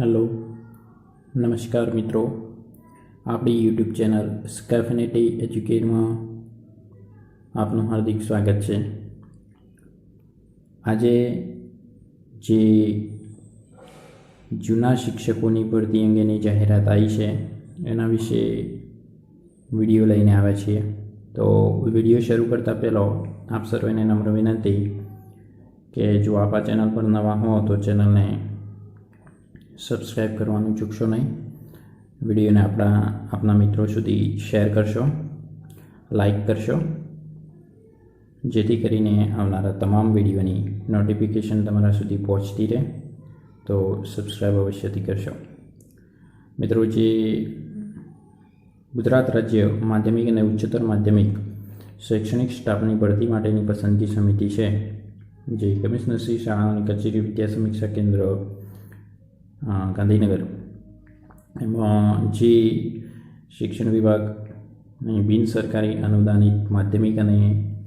Hello નમસ્કાર મિત્રો. આપણી યુટ્યુબ ચેનલ સ્કેફિનેટી એજ્યુકેટમાં આપનું હાર્દિક સ્વાગત છે. આજે જે જૂના શિક્ષકોની ભરતી અંગેની જાહેરાત આવી છે, એના વિશે વીડિયો લઈને આવ્યા છીએ. તો વીડિયો શરૂ કરતાં પહેલાં આપ સર્વેને નમ્ર વિનંતી કે જો આપ આ ચેનલ પર નવા હો તો ચેનલને સબસ્ક્રાઈબ કરવાનું ચૂકશો નહીં. વિડીયોને આપણા, આપના મિત્રો સુધી શેર કરશો લાઈક કરશો. જેથી કરીને આવનારા તમામ વિડીયોની નોટિફિકેશન તમારા સુધી પહોંચતી રહે. તો સબસ્ક્રાઈબ અવશ્યથી કરશો. મિત્રો, જે ગુજરાત રાજ્ય માધ્યમિક અને ઉચ્ચતર માધ્યમિક શૈક્ષણિક સ્ટાફની ભરતી માટેની પસંદગી સમિતિ છે, જે કમિશનરશ્રી શાળાઓની કચેરી વિદ્યા સમીક્ષા કેન્દ્ર ગાંધીનગર એમાં જે શિક્ષણ વિભાગ બિન સરકારી અનુદાનિત માધ્યમિક અને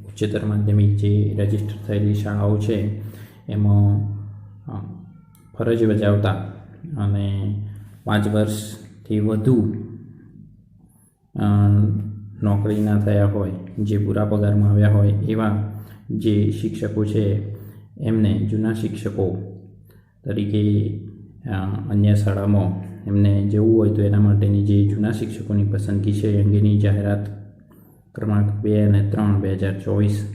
ઉચ્ચતર માધ્યમિક જે રજિસ્ટર થયેલી શાળાઓ છે એમાં ફરજ બજાવતા અને પાંચ વર્ષથી વધુ નોકરીના થયા હોય જે પૂરા પગારમાં આવ્યા હોય એવા જે શિક્ષકો છે એમને જૂના શિક્ષકો તરીકે અન્ય શાળામાં એમને જવું હોય તો એના માટેની જે જૂના શિક્ષકોની પસંદગી છે એ અંગેની જાહેરાત ક્રમાંક બે અને ત્રણ બે હજાર ચોવીસ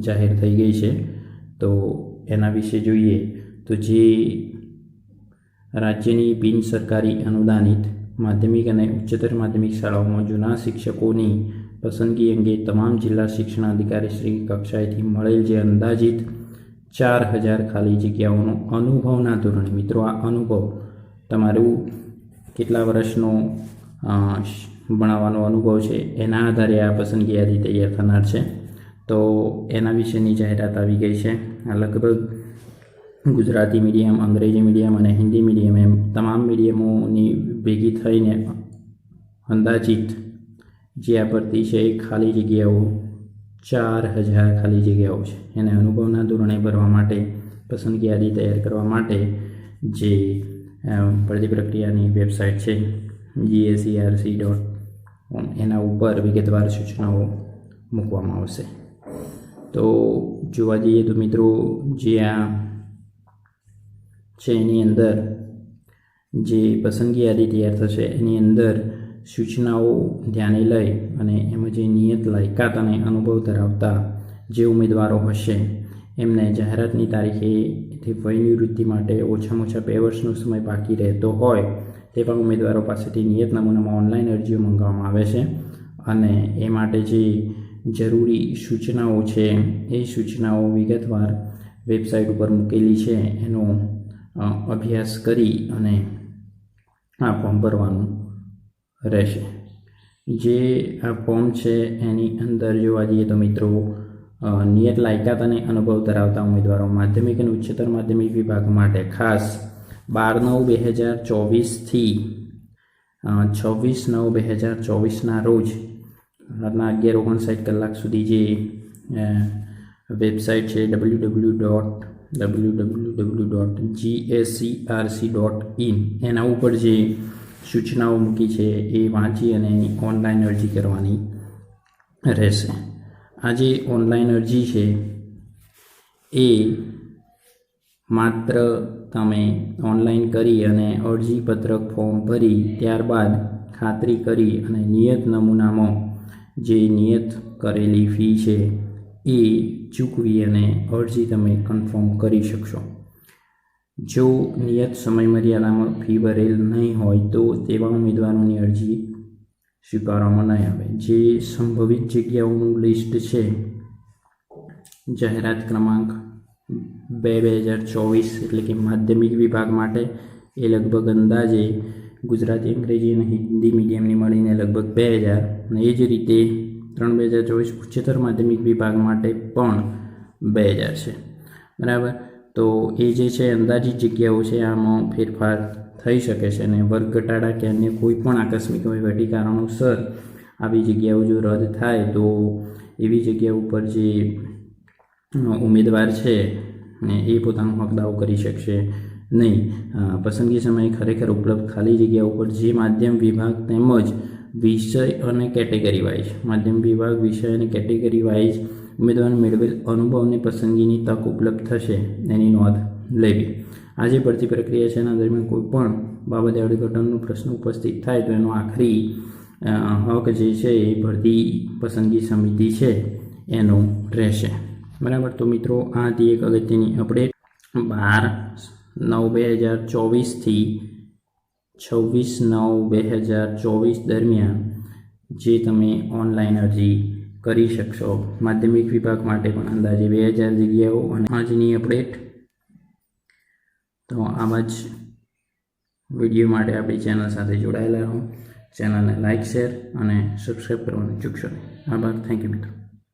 જાહેર થઈ ગઈ છે. તો એના વિશે જોઈએ તો જે રાજ્યની બિન સરકારી અનુદાનિત માધ્યમિક અને ઉચ્ચતર માધ્યમિક શાળાઓમાં જૂના શિક્ષકોની પસંદગી અંગે તમામ જિલ્લા શિક્ષણાધિકારી શ્રી કક્ષાએથી મળેલ જે અંદાજિત ચાર હજાર ખાલી જગ્યાઓનો અનુભવના ધોરણે. મિત્રો, આ અનુભવ તમારું કેટલા વર્ષનો ભણાવવાનો અનુભવ છે, એના આધારે આ પસંદગી યાદી તૈયાર થનાર છે. તો એના વિશેની જાહેરાત આવી ગઈ છે. આ લગભગ ગુજરાતી મીડિયમ, અંગ્રેજી મીડિયમ અને હિન્દી મીડિયમ એમ તમામ મીડિયમોની ભેગી થઈને અંદાજિત જે આ ભરતી છે એ ખાલી જગ્યાઓ ચાર હજાર ખાલી જગ્યાઓ છે. એને અનુભવના ધોરણે ભરવા માટે, પસંદગી યાદી તૈયાર કરવા માટે જે ભરતી પ્રક્રિયાની વેબસાઇટ છે જીએસસીઆરસી ડોટ એના ઉપર વિગતવાર સૂચનાઓ મૂકવામાં આવશે. તો જોવા જઈએ તો મિત્રો, જે આ છે એની અંદર, જે પસંદગી યાદી તૈયાર થશે, એની અંદર સૂચનાઓ ધ્યાને લઈ અને એમાં જે નિયત લાયકાત અને અનુભવ ધરાવતા જે ઉમેદવારો હશે, એમને જાહેરાતની તારીખેથી વયનિવૃત્તિ માટે ઓછામાં ઓછા બે વર્ષનો સમય બાકી રહેતો હોય, તેવા ઉમેદવારો પાસેથી નિયત નમૂનામાં ઓનલાઈન અરજીઓ મંગાવવામાં આવે છે. અને એ માટે જે જરૂરી સૂચનાઓ છે, એ સૂચનાઓ વિગતવાર વેબસાઇટ ઉપર મૂકેલી છે, એનો અભ્યાસ કરી અને આ ફોર્મ ભરવાનું રહેશે. જે આ ફોર્મ છે, એની અંદર જોવા જઈએ તો મિત્રો નિયત લાયકાત અને અનુભવ ધરાવતા ઉમેદવારો માધ્યમિક અને ઉચ્ચતર માધ્યમિક વિભાગ માટે ખાસ બાર નવ બે હજાર ચોવીસથી છવ્વીસ નવ બે હજાર ચોવીસના રોજ રાતના અગિયાર ઓગણસાઠ કલાક સુધી જે વેબસાઇટ છે W W dot W W W dot GSCRC dot in એના ઉપર જે સૂચનાઓ મૂકી છે એ વાંચી અને એની ઓનલાઈન અરજી કરવાની રહેશે. આ જે ઓનલાઈન અરજી છે એ માત્ર તમે ઓનલાઈન કરી અને અરજીપત્રક ફોર્મ ભરી ત્યારબાદ ખાતરી કરી અને નિયત નમૂનામાં જે નિયત કરેલી ફી છે એ ચૂકવી અને અરજી તમે કન્ફર્મ કરી શકશો. જો નિયત સમય મર્યાદામાં ફી ભરેલ નહીં હોય તો તેવા ઉમેદવારોની અરજી સ્વીકારવામાં નહીં આવે. જે સંભવિત જગ્યાઓનું લિસ્ટ છે, જાહેરાત ક્રમાંક બે બે હજાર ચોવીસ એટલે કે માધ્યમિક વિભાગ માટે એ લગભગ અંદાજે ગુજરાતી અંગ્રેજી અને હિન્દી મીડિયમની મળીને લગભગ બે હજાર. અને એ જ રીતે ત્રણ બે હજાર ચોવીસ ઉચ્ચતર માધ્યમિક વિભાગ માટે પણ બે હજાર છે. બરાબર? તો એ જે છે, અંદાજિત જગ્યાઓ છે, આમાં ફેરફાર થઈ શકે છે અને વર્ગ ઘટાડા કે અન્ય કોઈ પણ આકસ્મિક વહીવટી કારણોસર આવી જગ્યાઓ જો રદ થાય, તો એવી જગ્યા ઉપર જે ઉમેદવાર છે ને એ પોતાનો હક દાવો કરી શકશે નહીં. પસંદગી સમયે ખરેખર ઉપલબ્ધ ખાલી જગ્યા ઉપર જે માધ્યમ વિભાગ તેમજ વિષય અને કેટેગરી વાઇઝ, માધ્યમ વિભાગ, વિષય અને કેટેગરી વાઇઝ ઉમેદવારને મેળવેલ અનુભવની પસંદગીની તક ઉપલબ્ધ થશે, એની નોંધ લેવી. આ જે ભરતી પ્રક્રિયા છે, એના દરમિયાન કોઈ પણ બાબતે અર્થઘટનનો પ્રશ્ન ઉપસ્થિત થાય તો એનો આખરી હક જે છે એ ભરતી પસંદગી સમિતિ છે, એનો રહેશે. બરાબર? તો મિત્રો, આ હતી એક અગત્યની અપડેટ. બાર નવ બે હજાર ચોવીસથી છવ્વીસ નવ બે હજાર ચોવીસ દરમિયાન જે તમે ઓનલાઈન અરજી કરી શકશો. માધ્યમિક વિભાગ માટે પણ અંદાજે બે હજાર જગ્યાઓ અને આજની અપડેટ તો આમ જ વીડિયો માટે આપણી ચેનલ સાથે જોડાયેલા રહો. ચેનલને લાઇક શેર અને સબસ્ક્રાઈબ કરવાનું ચૂકશો નહીં. આભાર. થેન્ક યુ મિત્રો.